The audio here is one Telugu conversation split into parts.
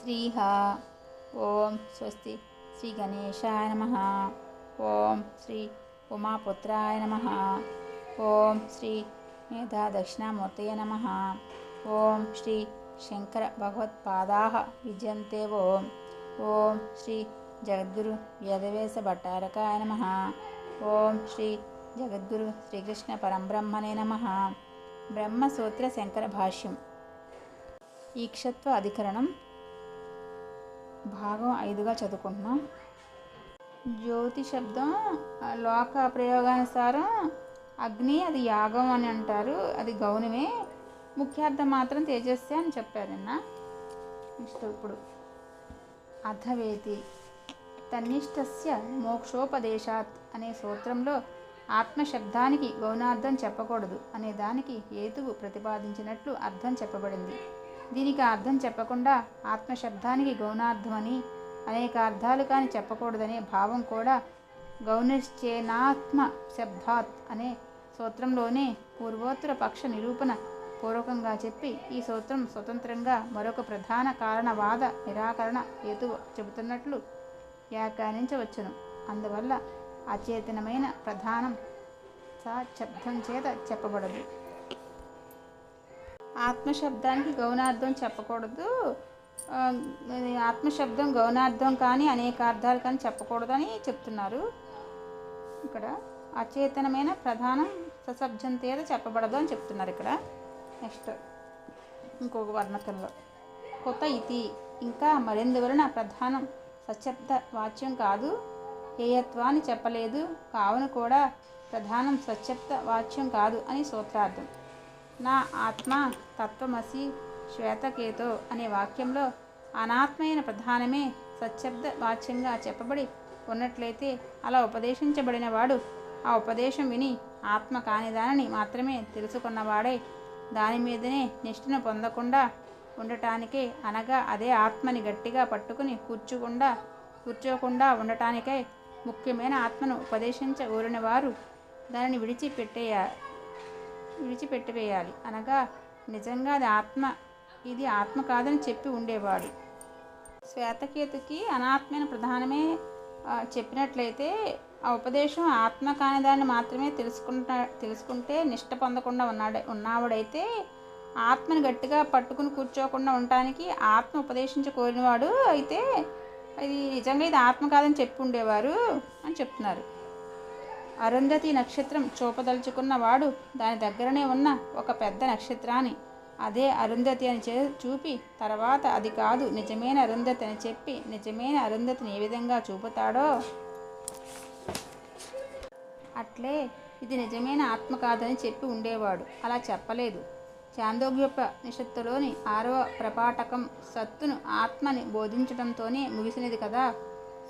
శ్రీహ. ఓం స్వస్తి శ్రీ గణేశాయ నమ. ఓం శ్రీ ఉమాపుత్రాయ నమ. ఓం శ్రీ మేధా దక్షిణామూర్తయ నమ. ఓం శ్రీ శంకర భగవత్పాదా విజయంతే ఓం. ఓం శ్రీ జగద్గురు వేదవేశ భట్టారకాయ నమ. ఓం శ్రీ జగద్గురు శ్రీకృష్ణ పరంబ్రహ్మణే నమ. బ్రహ్మసూత్ర శంకర భాష్యం. ఈక్షత్వ అధికరణం భాగం ఐదుగా చదువుకుంటున్నాం. జ్యోతి శబ్దం లోక ప్రయోగానుసారం అగ్ని అది యాగం అని అంటారు అది గౌనమే. ముఖ్యార్థం మాత్రం తేజస్సే అని చెప్పారు నిన్న. నెక్స్ట్ ఇప్పుడు అధవేతి. తన్నిష్టస్య మోక్షోపదేశాత్ అనే సూత్రంలో ఆత్మశబ్దానికి గౌనార్థం చెప్పకూడదు అనే దానికి హేతువు ప్రతిపాదించినట్లు అర్థం చెప్పబడింది. దీనికి అర్థం చెప్పకుండా ఆత్మశబ్దానికి గౌణార్థమని అనేక అర్థాలు కానీ చెప్పకూడదనే భావం కూడా గౌనిశ్చేనాత్మ శబ్దాత్ అనే సూత్రంలోనే పూర్వోత్తర పక్ష నిరూపణ పూర్వకంగా చెప్పి ఈ సూత్రం స్వతంత్రంగా మరొక ప్రధాన కారణవాద నిరాకరణ హేతువు చెబుతున్నట్లు వ్యాఖ్యానించవచ్చును. అందువల్ల అచేతనమైన ప్రధానం సా శబ్దం చేత చెప్పబడదు. ఆత్మశబ్దానికి గౌనార్థం చెప్పకూడదు. ఆత్మశబ్దం గౌనార్థం కానీ అనేక అర్థాలు కానీ చెప్పకూడదని చెప్తున్నారు. ఇక్కడ అచేతనమైన ప్రధానం సశబ్దం చెప్పబడదు అని చెప్తున్నారు ఇక్కడ. నెక్స్ట్ ఇంకొక వర్ణకంలో కొత్త ఇతి. ఇంకా మరెందువలన ప్రధానం సశబ్ద వాచ్యం కాదు. హేయత్వాన్ని చెప్పలేదు. కావున కూడా ప్రధానం స్వచ్ఛబ్ద వాచ్యం కాదు అని సూత్రార్థం. నా ఆత్మ తత్వమసి శ్వేతకేతో అనే వాక్యంలో అనాత్మైన ప్రధానమే సత్శబ్ద వాచ్యంగా చెప్పబడి ఉన్నట్లయితే అలా ఉపదేశించబడిన వాడు ఆ ఉపదేశం విని ఆత్మ కాని దానిని మాత్రమే తెలుసుకున్నవాడై. దాని మీదనే నిష్ఠను పొందకుండా ఉండటానికే అనగా అదే ఆత్మని గట్టిగా పట్టుకుని కూర్చోకుండా కూర్చోకుండా ఉండటానికై ముఖ్యమైన ఆత్మను ఉపదేశించ ఊరిన వారు దానిని విడిచిపెట్టేయారు విడిచిపెట్టివేయాలి. అనగా నిజంగా అది ఆత్మ ఇది ఆత్మ కాదని చెప్పి ఉండేవాడు. శ్వేతకేతుకి అనాత్మైన ప్రధానమే చెప్పినట్లయితే ఆ ఉపదేశం ఆత్మ కాని దాన్ని మాత్రమే తెలుసుకుంటా తెలుసుకుంటే నిష్ట పొందకుండా ఉన్నాడు ఉన్నావాడైతే ఆత్మని గట్టిగా పట్టుకుని కూర్చోకుండా ఉండటానికి ఆత్మ ఉపదేశించ కోరినవాడు అయితే ఇది నిజంగా ఇది ఆత్మ కాదని చెప్పి ఉండేవారు అని చెప్తున్నారు. అరుంధతి నక్షత్రం చూపదలుచుకున్నవాడు దాని దగ్గరనే ఉన్న ఒక పెద్ద నక్షత్రాన్ని. అదే అరుంధతి అని చే చూపి తర్వాత అది కాదు నిజమైన అరుంధతి అని చెప్పి నిజమైన అరుంధతిని ఏ విధంగా చూపుతాడో? అట్లే ఇది నిజమైన ఆత్మ కాదని చెప్పి ఉండేవాడు. అలా చెప్పలేదు. చాందోగ్యోప నిషత్తులోని ఆరవ ప్రపాఠకం సత్తును ఆత్మని బోధించడంతోనే ముగిసినది కదా.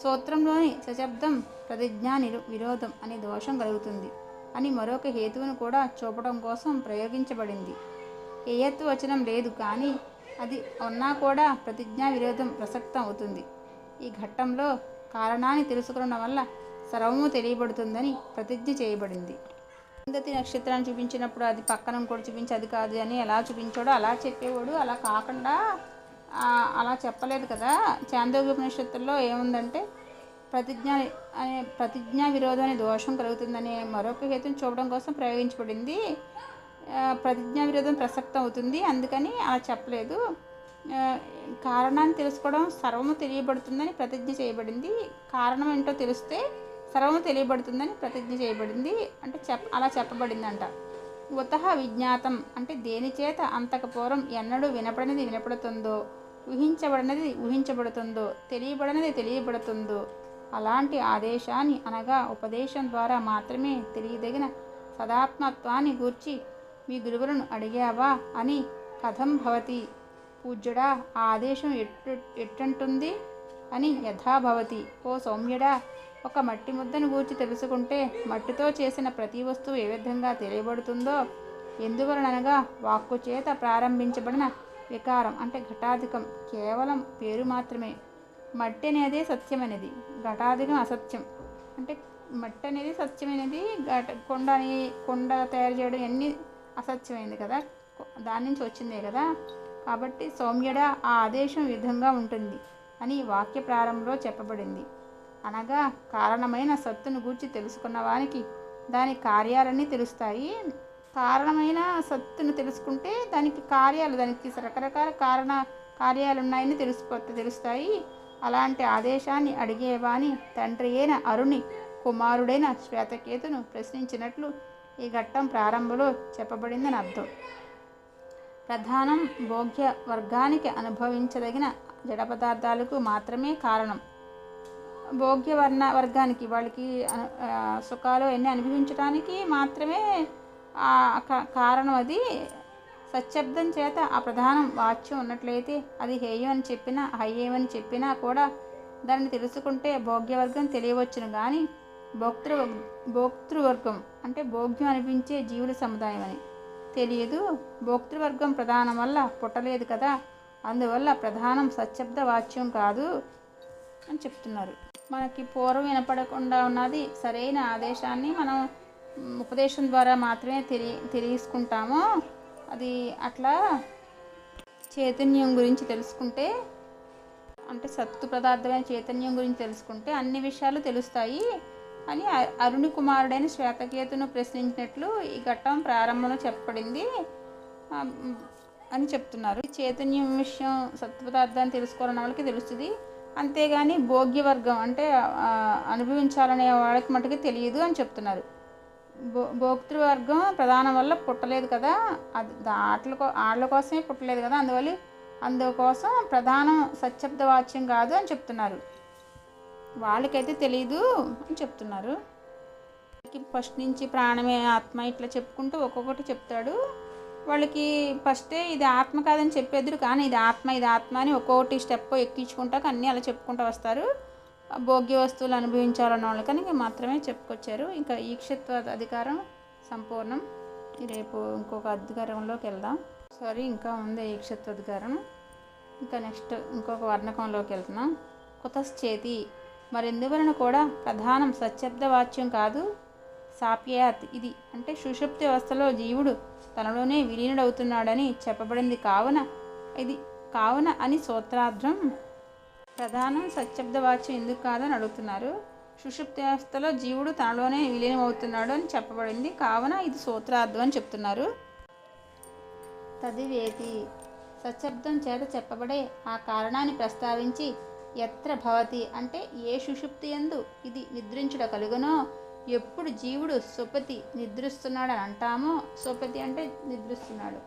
సూత్రంలోని సశబ్దం ప్రతిజ్ఞా నిరు విరోధం అనే దోషం కలుగుతుంది అని మరొక హేతువును కూడా చూపడం కోసం ప్రయోగించబడింది. ఏయత్తు వచనం లేదు కానీ అది ఉన్నా కూడా ప్రతిజ్ఞా విరోధం ప్రసక్తం అవుతుంది. ఈ ఘట్టంలో కారణాన్ని తెలుసుకున్న వల్ల సర్వము తెలియబడుతుందని ప్రతిజ్ఞ చేయబడింది. అరుంధతి నక్షత్రాన్ని చూపించినప్పుడు అది పక్కన ఇంకోటి చూపించి అది కాదు అని ఎలా చూపించాడో అలా చెప్పేవాడు. అలా కాకుండా అలా చెప్పలేదు కదా. చాందోగ్యోపనిషత్తుల్లో ఏముందంటే ప్రతిజ్ఞ అనే ప్రతిజ్ఞా విరోధం అనే దోషం కలుగుతుందనే మరొక హేతుని చూపడం కోసం ప్రయోగించబడింది. ప్రతిజ్ఞా విరోధం ప్రసక్తం అవుతుంది. అందుకని అలా చెప్పలేదు. కారణాన్ని తెలుసుకోవడం సర్వము తెలియబడుతుందని ప్రతిజ్ఞ చేయబడింది. కారణం ఏంటో తెలిస్తే సర్వము తెలియబడుతుందని ప్రతిజ్ఞ చేయబడింది. అంటే చెప్ అలా చెప్పబడిందంట. ఉతహ విజ్ఞాతం అంటే దేని చేత ఎన్నడూ వినపడినది వినపడుతుందో ఊహించబడినది ఊహించబడుతుందో తెలియబడినది తెలియబడుతుందో అలాంటి ఆదేశాన్ని అనగా ఉపదేశం ద్వారా మాత్రమే తెలియదగిన సదాత్మత్వాన్ని గూర్చి మీ గురువులను అడిగావా అని కథం భవతి. పూజ్యుడా ఆ ఆదేశం ఎట్టు ఎట్టంటుంది? అని యథాభవతి. ఓ సౌమ్యుడా ఒక మట్టి ముద్దను గూర్చి తెలుసుకుంటే మట్టితో చేసిన ప్రతి వస్తువు ఏ విధంగా తెలియబడుతుందో? ఎందువలనగా వాక్కు చేత ప్రారంభించబడిన వికారం అంటే ఘటాధికం కేవలం పేరు మాత్రమే. మట్టి అనేది సత్యమైనది ఘటాధికం అసత్యం. అంటే మట్టి అనేది సత్యమైనది ఘట కొండని కొండ తయారు చేయడం అన్నీ అసత్యమైంది కదా. దాని నుంచి వచ్చిందే కదా. కాబట్టి సౌమ్యడ ఆ ఆదేశం విధంగా ఉంటుంది అని వాక్య ప్రారంభంలో చెప్పబడింది. అనగా కారణమైన సత్తును గూర్చి తెలుసుకున్న వానికి దాని కార్యాలన్నీ తెలుస్తాయి. కారణమైన సత్తును తెలుసుకుంటే దానికి కార్యాలు దానికి రకరకాల కారణ కార్యాలు ఉన్నాయని తెలిసిపో తెలుస్తాయి. అలాంటి ఆదేశాన్ని అడిగేవాని తండ్రి అయిన అరుణి కుమారుడైన శ్వేతకేతును ప్రశ్నించినట్లు ఈ ఘట్టం ప్రారంభంలో చెప్పబడిందని అర్థం. ప్రధానం భోగ్య వర్గానికి అనుభవించదగిన జడ పదార్థాలకు మాత్రమే కారణం. భోగ్య వర్ణ వర్గానికి వాళ్ళకి సుఖాలు అన్నీ అనుభవించడానికి మాత్రమే క- కారణం అది. సత్శబ్దం చేత ఆ ప్రధానం వాచ్యం ఉన్నట్లయితే అది హేయం అని చెప్పినా హయ్యేమని అని చెప్పినా కూడా దాన్ని తెలుసుకుంటే భోగ్యవర్గం తెలియవచ్చును. కానీ భోక్తృ భోక్తృవర్గం అంటే భోగ్యం అనిపించే జీవుల సముదాయం అని. తెలియదు. భోక్తృవర్గం ప్రధానం వల్ల పుట్టలేదు కదా. అందువల్ల ప్రధానం సత్శబ్ద వాచ్యం కాదు అని చెప్తున్నారు. మనకి పూర్వం వినపడకుండా ఉన్నది సరైన ఆదేశాన్ని మనం ఉపదేశం ద్వారా మాత్రమే తెలియ తెలియసుకుంటాము. అది అట్లా చైతన్యం గురించి తెలుసుకుంటే అంటే సత్తు పదార్థమైన చైతన్యం గురించి తెలుసుకుంటే అన్ని విషయాలు తెలుస్తాయి అని అరుణి కుమారుడైన శ్వేతకేతును ప్రశ్నించినట్లు ఈ ఘట్టం ప్రారంభంలో చెప్పబడింది. అని చెప్తున్నారు. చైతన్యం విషయం సత్తు పదార్థాన్ని తెలుసుకోవాలన్న వాళ్ళకి తెలుస్తుంది. అంతేగాని భోగ్యవర్గం అంటే అనుభవించాలనే వాళ్ళకి మటుకు తెలియదు అని చెప్తున్నారు. భో భోక్తృవర్గం ప్రధానం వల్ల పుట్టలేదు కదా. అది దాంట్లో వాళ్ళ కోసమే పుట్టలేదు కదా. అందువల్ల అందుకోసం ప్రధానం సత్యబ్ద వాచ్యం కాదు అని చెప్తున్నారు. వాళ్ళకైతే తెలియదు అని చెప్తున్నారు. వాళ్ళకి ఫస్ట్ నుంచి ప్రాణమే ఆత్మ ఇట్లా చెప్పుకుంటూ ఒక్కొక్కటి చెప్తాడు. వాళ్ళకి ఫస్టే ఇది ఆత్మ కాదని చెప్పేద్దరు కానీ ఇది ఆత్మ ఇది ఆత్మ అని ఒక్కొక్కటి స్టెప్ ఎక్కించుకుంటాక అన్నీ అలా చెప్పుకుంటూ వస్తారు. భోగ్య వస్తువులు అనుభవించాలన్న వాళ్ళకని మాత్రమే చెప్పుకొచ్చారు. ఇంకా ఈక్షత్వ అధికారం సంపూర్ణం. రేపు ఇంకొక అధికారంలోకి వెళ్దాం. సారీ ఇంకా ఉంది ఈక్షత్వ అధికారం ఇంకా నెక్స్ట్ ఇంకొక వర్ణకంలోకి వెళ్తున్నాం. కుతశ్చేతి. మరెందువలన కూడా ప్రధానం సత్యబ్ద వాచ్యం కాదు. సాప్యాత్ ఇది. అంటే సుషుప్తి అవస్థలో జీవుడు తనలోనే విలీనుడవుతున్నాడని చెప్పబడింది. కావున ఇది కావున అని సూత్రార్థం ప్రధానం సత్శబ్ద వాచ్యం ఎందుకు కాదని అడుగుతున్నారు. సుషుప్తావస్థలో జీవుడు తనలోనే విలీనమవుతున్నాడు అని చెప్పబడింది. కావున ఇది సూత్రార్థం అని చెప్తున్నారు. తదివేతి. సశబ్దం చేత చెప్పబడే ఆ కారణాన్ని ప్రస్తావించి ఎత్ర భవతి అంటే ఏ సుషుప్తి ఎందు ఇది నిద్రించుట కలుగునో ఎప్పుడు జీవుడు సుపతి నిద్రిస్తున్నాడని అంటామో సుపతి అంటే నిద్రిస్తున్నాడు.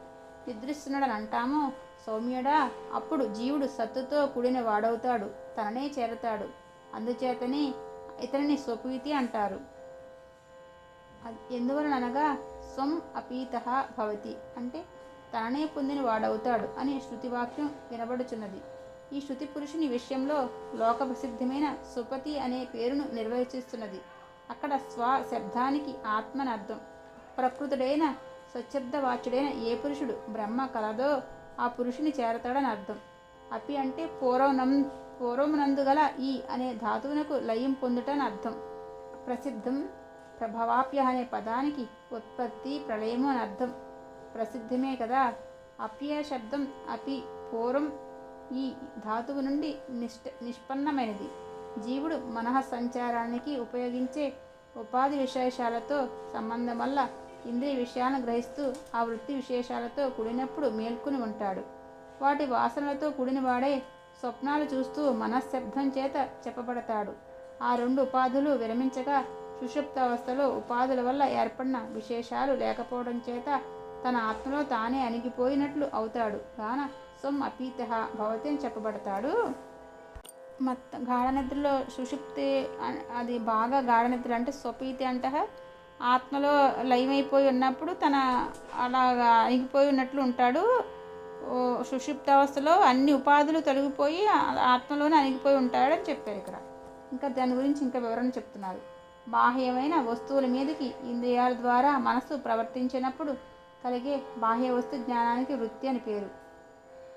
నిద్రిస్తున్నాడని అంటామో సౌమ్యుడా అప్పుడు జీవుడు సత్తుతో కూడిన వాడవుతాడు తననే చేరతాడు. అందుచేతనే ఇతనిని స్వపీతి అంటారు. ఎందువలనగా ఎందువలన అనగా స్వం అపీత భవతి అంటే తననే పొందిన వాడవుతాడు అని శృతివాక్యం వినబడుచున్నది. ఈ శృతి పురుషుని విషయంలో లోక ప్రసిద్ధమైన సుపతి అనే పేరును నిర్వచిస్తున్నది అక్కడ స్వ శబ్దానికి ఆత్మనర్థం. ప్రకృతుడైన స్వచ్ఛబ్దవాచుడైన ఏ పురుషుడు బ్రహ్మ కలదో ఆ పురుషుని చేరతాడని అర్థం. అపి అంటే పూర్వనం పూర్వమునందుగల ఈ అనే ధాతువునకు లయం పొందుటని అర్థం. ప్రసిద్ధం ప్రభవాప్య అనే పదానికి ఉత్పత్తి ప్రళయము అని అర్థం. ప్రసిద్ధమే కదా. అప్య శబ్దం అపి పూర్వం ఈ ధాతువు నుండి నిష్ట నిష్పన్నమైనది. జీవుడు మనః సంచారానికి ఉపయోగించే ఉపాధి విశేషాలతో సంబంధం వల్ల ఇంద్రియ విషయాలను గ్రహిస్తూ ఆ వృత్తి విశేషాలతో కూడినప్పుడు మేల్కొని ఉంటాడు. వాటి వాసనలతో కూడిన వాడే స్వప్నాలు చూస్తూ మనశ్శబ్దం చేత చెప్పబడతాడు. ఆ రెండు ఉపాధులు విరమించగా సుషుప్త అవస్థలో ఉపాధుల వల్ల ఏర్పడిన విశేషాలు లేకపోవడం చేత తన ఆత్మలో తానే అణిగిపోయినట్లు అవుతాడు. గాన సొమ్ అపీత భవతి అని చెప్పబడతాడు. మత్ గాఢ నిద్రలో సుషుప్తి అది బాగా గాఢ నిద్ర అంటే స్వపీతి అంట ఆత్మలో లయమైపోయి ఉన్నప్పుడు తన అలాగా అణిగిపోయి ఉన్నట్లు ఉంటాడు. ఓ అవస్థలో అన్ని ఉపాధులు తొలగిపోయి ఆత్మలోనే అణిగిపోయి ఉంటాడని చెప్పారు ఇక్కడ. ఇంకా దాని గురించి ఇంకా వివరణ చెప్తున్నారు. బాహ్యమైన వస్తువుల మీదకి ఇంద్రియాల ద్వారా మనస్సు ప్రవర్తించినప్పుడు కలిగే బాహ్య వస్తు జ్ఞానానికి వృత్తి అని పేరు.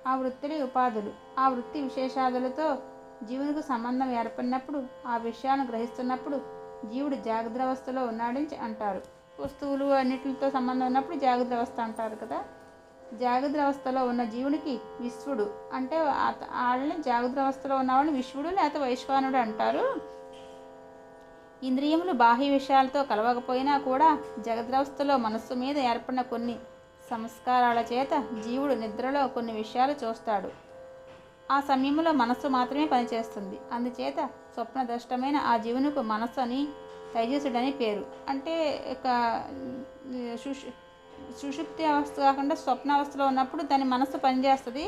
ఆ వృత్తిని ఉపాధులు ఆ వృత్తి విశేషాదులతో జీవునికి సంబంధం ఏర్పడినప్పుడు ఆ విషయాలను గ్రహిస్తున్నప్పుడు జీవుడు జాగ్రత్త అవస్థలో ఉన్నాడని అంటారు. వస్తువులు అన్నిటితో సంబంధం ఉన్నప్పుడు జాగ్రత్త అవస్థ అంటారు కదా? జాగ్రత్త అవస్థలో ఉన్న జీవునికి విశ్వడు అంటే వాళ్ళని జాగ్రత్త అవస్థలో ఉన్న విశ్వడు లేకపోతే వైశ్వానుడు అంటారు. ఇంద్రియములు బాహ్య విషయాలతో కలవకపోయినా కూడా జగద్రవస్థలో మనస్సు మీద ఏర్పడిన కొన్ని సంస్కారాల చేత జీవుడు నిద్రలో కొన్ని విషయాలు చూస్తాడు. ఆ సమయంలో మనస్సు మాత్రమే పనిచేస్తుంది. అందుచేత స్వప్నదష్టమైన ఆ జీవునికి మనస్సు అని తైజసుడని పేరు. అంటే ఇక సుషు సుషుప్తి అవస్థ కాకుండా స్వప్న అవస్థలో ఉన్నప్పుడు దాని మనస్సు పనిచేస్తుంది.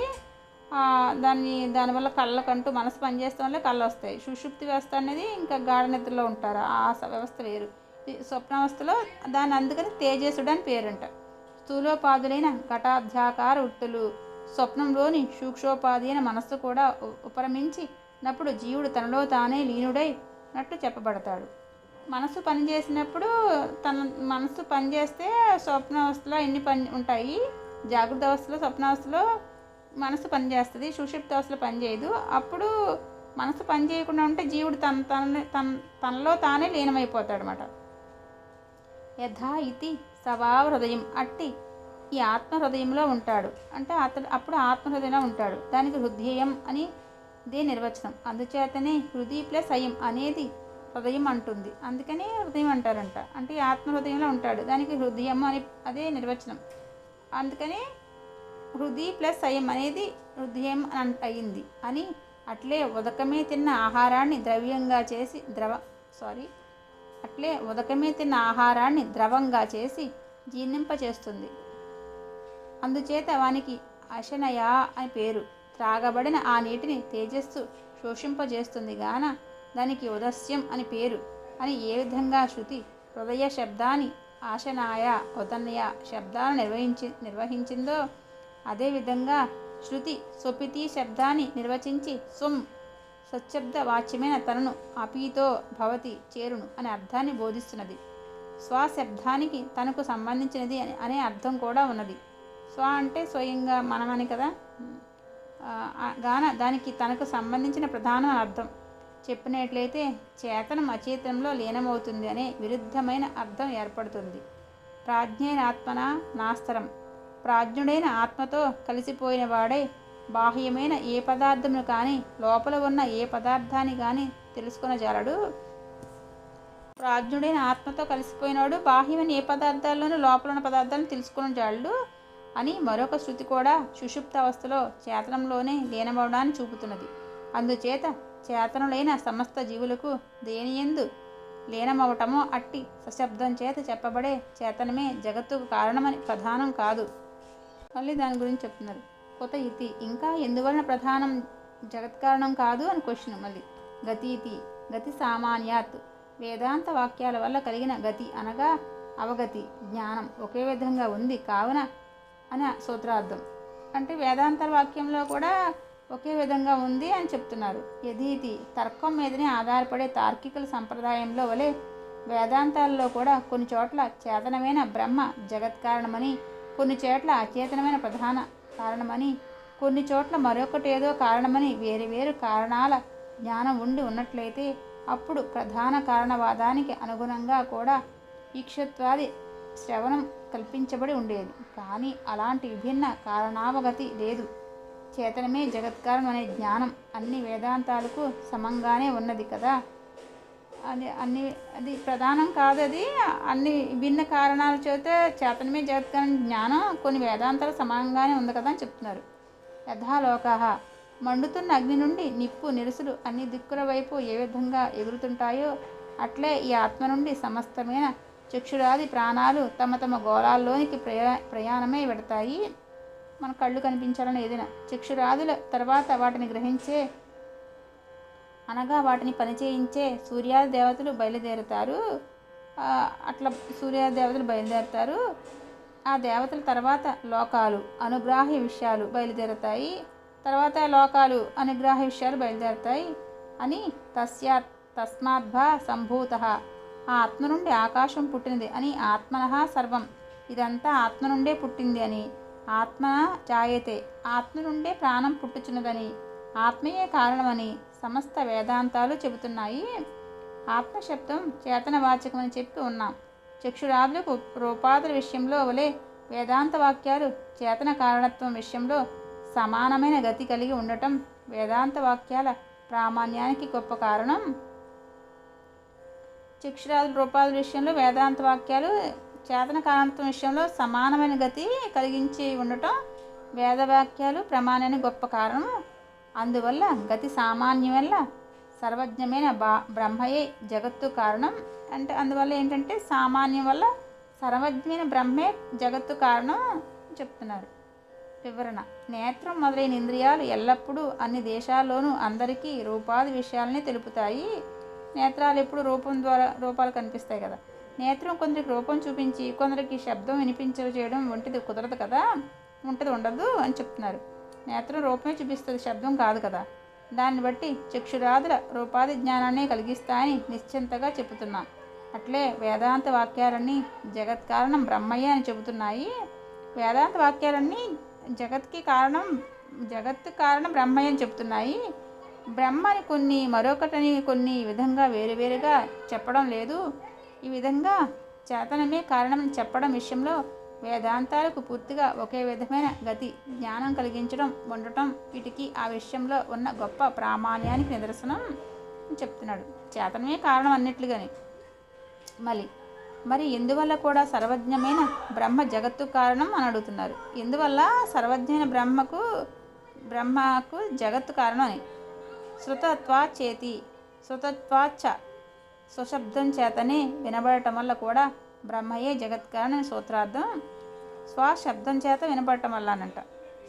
దాన్ని దానివల్ల కళ్ళకంటూ మనసు పనిచేయడం వల్ల కళ్ళు వస్తాయి సుషుప్తి వ్యవస్థ అనేది ఇంకా గాఢ నిద్రలో ఉంటారు. ఆ వ్యవస్థ వేరు. స్వప్నావస్థలో దాని అందుకని తేజసుడు అని పేరుంట. స్థూలోపాధులైన ఘటాధ్యాకార వృత్తులు స్వప్నంలోని సూక్షోపాధి అయిన మనస్సు కూడా ఉ- ఉపరమించి నప్పుడు జీవుడు తనలో తానే లీనుడై నట్టు చెప్పబడతాడు. మనసు పనిచేసినప్పుడు తన మనసు పనిచేస్తే స్వప్నావస్థలో ఎన్ని పని ఉంటాయి? జాగ్రత్త అవస్థలో స్వప్నావస్థలో మనసు పనిచేస్తుంది సుషిప్త అవస్థలో పనిచేయదు అప్పుడు మనసు పనిచేయకుండా ఉంటే జీవుడు తన తన తన తనలో తానే లీనమైపోతాడు అనమాట యథా ఇది సవావ హృదయం అట్టి ఈ ఆత్మ హృదయంలో ఉంటాడు. అంటే అతడు అప్పుడు ఆత్మ హృదయంలో ఉంటాడు. దానికి హృదయం అని ఇదే నిర్వచనం. అందుచేతనే హృదయ ప్లస్ అయం అనేది హృదయం అంటుంది. అందుకని హృదయం అంటారంట. అంటే ఈ ఆత్మ హృదయంలో ఉంటాడు. దానికి హృదయం అని అదే నిర్వచనం. అందుకని హృదయ ప్లస్ అయం అనేది హృదయం అని అయింది అని అట్లే ఉదకమే తిన్న ఆహారాన్ని ద్రవ్యంగా చేసి ద్రవ సారీ అట్లే ఉదకమే తిన్న ఆహారాన్ని ద్రవంగా చేసి జీర్ణింపచేస్తుంది. అందుచేత వానికి అశనయ అని పేరు. త్రాగబడిన ఆ నీటిని తేజస్సు శోషింపజేస్తుంది గాన దానికి ఉదస్యం అని పేరు. అని ఏ విధంగా శృతి హృదయ శబ్దాన్ని ఆశనాయ ఉదన్నయ శబ్దాలను నిర్వహించి నిర్వహించిందో అదేవిధంగా శృతి స్వపితి శబ్దాన్ని నిర్వచించి సుం సచ్చబ్ద వాచ్యమైన తనను అపీతో భవతి చేరును అనే అర్థాన్ని బోధిస్తున్నది. స్వశబ్దానికి తనకు సంబంధించినది అని- అనే అర్థం కూడా ఉన్నది. స్వ అంటే స్వయంగా మనమని కదా? గాన దానికి తనకు సంబంధించిన ప్రధాన అర్థం. చెప్పినట్లయితే చేతనం అచేతనంలో లీనమవుతుంది అనే విరుద్ధమైన అర్థం ఏర్పడుతుంది. ప్రాజ్ఞైన ఆత్మన నాస్తరం. ప్రాజ్ఞుడైన ఆత్మతో కలిసిపోయిన వాడే బాహ్యమైన ఏ పదార్థమును కానీ లోపల ఉన్న ఏ పదార్థాన్ని కానీ తెలుసుకున్న జాలడు ప్రాజ్ఞుడైన ఆత్మతో కలిసిపోయినవాడు బాహ్యమైన ఏ పదార్థాల్లోనూ లోపల ఉన్న పదార్థాలను తెలుసుకున్న జాలడు అని మరొక శృతి కూడా సుషుప్త అవస్థలో చేతనంలోనే లీనమవడాన్ని చూపుతున్నది. అందుచేత చేతనులైన సమస్త జీవులకు దేనియందు లీనమవటమో అట్టి సశబ్దం చేత చెప్పబడే చేతనమే జగత్తుకు కారణమని ప్రధానం కాదు. మళ్ళీ దాని గురించి చెప్తున్నారు. కొత్త ఇతి ఇంకా ఎందువలన ప్రధానం జగత్ కారణం కాదు అని క్వశ్చన్ మళ్ళీ. గతీతి గతి సామాన్యాత్ వేదాంత వాక్యాల వల్ల కలిగిన గతి అనగా అవగతి జ్ఞానం ఒకే విధంగా ఉంది. కావున అని సూత్రార్థం. అంటే వేదాంత వాక్యంలో కూడా ఒకే విధంగా ఉంది అని చెప్తున్నారు. యదీతి తర్కం మీదనే ఆధారపడే తార్కికుల సంప్రదాయంలో వలె వేదాంతాల్లో కూడా కొన్ని చోట్ల చేతనమైన బ్రహ్మ జగత్ కారణమని కొన్ని చోట్ల అచేతనమైన ప్రధాన కారణమని కొన్ని చోట్ల మరొకటి ఏదో కారణమని వేరు వేరు కారణాల జ్ఞానం ఉండి ఉన్నట్లయితే అప్పుడు ప్రధాన కారణవాదానికి అనుగుణంగా కూడా ఈక్షత్వాది శ్రవణం కల్పించబడి ఉండేది. కానీ అలాంటి విభిన్న కారణావగతి లేదు. చేతనమే జగత్కారణం అనే జ్ఞానం అన్ని వేదాంతాలకు సమంగానే ఉన్నది కదా? అది అన్ని అది ప్రధానం కాదు అది. అన్ని విభిన్న కారణాల చేత చేతనమే జగత్కారణం జ్ఞానం కొన్ని వేదాంతాలు సమానంగానే ఉంది కదా అని చెప్తున్నారు. యథాలోక మండుతున్న అగ్ని నుండి నిప్పు నిరుసులు అన్ని దిక్కుల వైపు ఏ విధంగా ఎగురుతుంటాయో అట్లే ఈ ఆత్మ నుండి సమస్తమైన చక్షురాది ప్రాణాలు తమ తమ గోళాల్లోనికి ప్రయా ప్రయాణమే పెడతాయి. మన కళ్ళు కనిపించాలని ఏదైనా చక్షురాదుల తర్వాత వాటిని గ్రహించే అనగా వాటిని పనిచేయించే సూర్యాది దేవతలు బయలుదేరుతారు. అట్లా సూర్యాది దేవతలు బయలుదేరుతారు. ఆ దేవతల తర్వాత లోకాలు అనుగ్రాహ్య విషయాలు బయలుదేరుతాయి. తర్వాత లోకాలు అనుగ్రాహ్య విషయాలు బయలుదేరుతాయి అని తస్యా తస్మాద్భా సంభూత ఆ ఆత్మ నుండి ఆకాశం పుట్టినది అని ఆత్మనః సర్వం. ఇదంతా ఆత్మ నుండే పుట్టింది అని. ఆత్మ జాయతే. ఆత్మ నుండే ప్రాణం పుట్టుచున్నదని. ఆత్మయే కారణమని సమస్త వేదాంతాలు చెబుతున్నాయి. ఆత్మశబ్దం చేతన వాచకమని చెప్పి ఉన్నాం. చక్షురాదులకు రూపాదుల విషయంలో వలె వేదాంత వాక్యాలు చేతన కారణత్వం విషయంలో సమానమైన గతి కలిగి ఉండటం వేదాంత వాక్యాల ప్రామాణ్యానికి గొప్ప కారణం. చిక్షరాది రూపాల విషయంలో వేదాంత వాక్యాలు చేతన కారణత్వం విషయంలో సమానమైన గతి కలిగించి ఉండటం వేదవాక్యాలు ప్రమాణానికి గొప్ప కారణం. అందువల్ల గతి సామాన్యం వల్ల సర్వజ్ఞమైన బా బ్రహ్మయే జగత్తు కారణం. అంటే అందువల్ల ఏంటంటే సామాన్యం వల్ల సర్వజ్ఞమైన బ్రహ్మే జగత్తు కారణం చెప్తున్నారు. వివరణ. నేత్రం మొదలైన ఇంద్రియాలు ఎల్లప్పుడూ అన్ని దేశాల్లోనూ అందరికీ రూపాది విషయాలని తెలుపుతాయి. నేత్రాలు ఎప్పుడు రూపం ద్వారా రూపాలు కనిపిస్తాయి కదా. నేత్రం కొందరికి రూపం చూపించి కొందరికి శబ్దం వినిపించ చేయడం వంటిది కుదరదు కదా. ఉంటది ఉండదు అని చెప్తున్నారు. నేత్రం రూపమే చూపిస్తుంది శబ్దం కాదు కదా. దాన్ని బట్టి చక్షురాదుల రూపాది జ్ఞానాన్ని కలిగిస్తాయని నిశ్చింతగా చెబుతున్నాం. అట్లే వేదాంత వాక్యాలన్నీ జగత్ కారణం బ్రహ్మయ్య అని చెబుతున్నాయి. వేదాంత వాక్యాలన్నీ జగత్కి కారణం జగత్ కారణం బ్రహ్మయ్య అని చెబుతున్నాయి. బ్రహ్మని కొన్ని మరొకటిని కొన్ని విధంగా వేరువేరుగా చెప్పడం లేదు. ఈ విధంగా చేతనమే కారణమని చెప్పడం విషయంలో వేదాంతాలకు పూర్తిగా ఒకే విధమైన గతి జ్ఞానం కలిగించడం ఉండటం వీటికి ఆ విషయంలో ఉన్న గొప్ప ప్రామాణ్యానికి నిదర్శనం చెప్తున్నాడు. చేతనమే కారణం అన్నిట్లుగాని. మళ్ళీ మరి ఎందువల్ల కూడా సర్వజ్ఞమైన బ్రహ్మ జగత్తు కారణం అని అడుగుతున్నారు. ఎందువల్ల సర్వజ్ఞమైన బ్రహ్మకు బ్రహ్మకు జగత్తు కారణం అని? శృతత్వా చేతి శృతత్వాచ. స్వశబ్దం చేతనే వినబడటం వల్ల కూడా బ్రహ్మయే జగత్కారణ సూత్రార్థం. స్వశబ్దం చేత వినబడటం వల్ల అనంట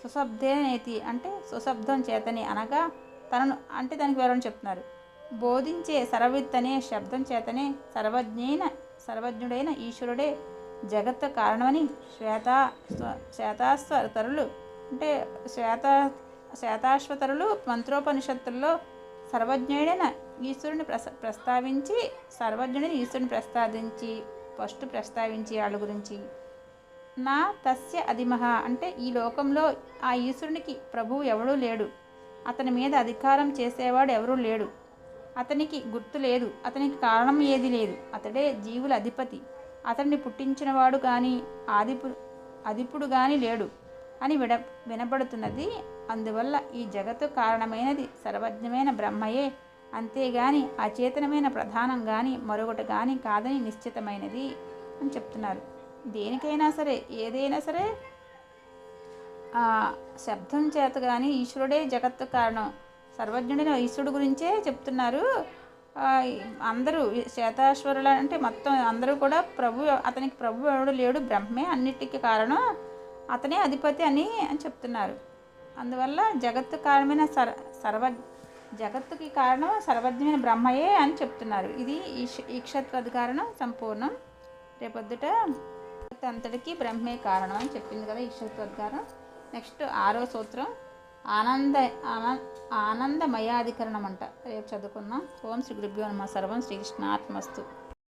సుశబ్దేనేతి అంటే సుశబ్దం చేతనే అనగా తనను అంటే దానికి వివరణ చెప్తున్నారు. బోధించే సర్వవిత్ అనే శబ్దం చేతనే సర్వజ్ఞైన సర్వజ్ఞుడైన ఈశ్వరుడే జగత్ కారణమని శ్వేత శ్వేతాశ్వతరులు అంటే శ్వేత శ్వేతాశ్వతరులు మంత్రోపనిషత్తుల్లో సర్వజ్ఞుడైన ఈశ్వరుని ప్రస ప్రస్తావించి సర్వజ్ఞుడిని ఈశ్వరుని ప్రస్తావించి ఫస్ట్ ప్రస్తావించి వాళ్ళ గురించి. నా తస్య అధిమహ అంటే ఈ లోకంలో ఆ ఈశ్వరునికి ప్రభువు ఎవడూ లేడు. అతని మీద అధికారం చేసేవాడు ఎవరూ లేడు. అతనికి గుర్తు లేదు. అతనికి కారణం ఏది లేదు. అతడే జీవుల అధిపతి. అతన్ని పుట్టించినవాడు కానీ ఆదిపు అధిపుడు కానీ లేడు అని విడ వినబడుతున్నది అందువల్ల ఈ జగత్తు కారణమైనది సర్వజ్ఞమైన బ్రహ్మయే. అంతేగాని అచేతనమైన ప్రధానం కానీ మరొకటి కానీ కాదని నిశ్చితమైనది అని చెప్తున్నారు. దేనికైనా సరే ఏదైనా సరే ఆ శబ్దం చేత కానీ ఈశ్వరుడే జగత్తు కారణం. సర్వజ్ఞుడైన ఈశ్వరుడు గురించే చెప్తున్నారు. అందరూ శ్వేతాశ్వరులు అంటే మొత్తం అందరూ కూడా ప్రభు అతనికి ప్రభు ఎవడు లేడు బ్రహ్మే అన్నిటికీ కారణం. అతనే అధిపతి అని అని చెప్తున్నారు. అందువల్ల జగత్తు కారణమైన సర్ సర్వ జగత్తుకి కారణం సర్వజ్ఞమైన బ్రహ్మయే అని చెప్తున్నారు. ఇది ఈక్ష ఈక్షత్వాధికారణం సంపూర్ణం. రేపొద్దుట అంతటికి బ్రహ్మే కారణం అని చెప్పింది కదా ఈశ్వరత్వాధికారం నెక్స్ట్ ఆరో సూత్రం ఆనంద ఆన ఆనందమయాధికరణం అంట. రేపు చదువుకుందాం. ఓం శ్రీ గురుభ్యో నమ. సర్వం శ్రీకృష్ణాత్మస్తు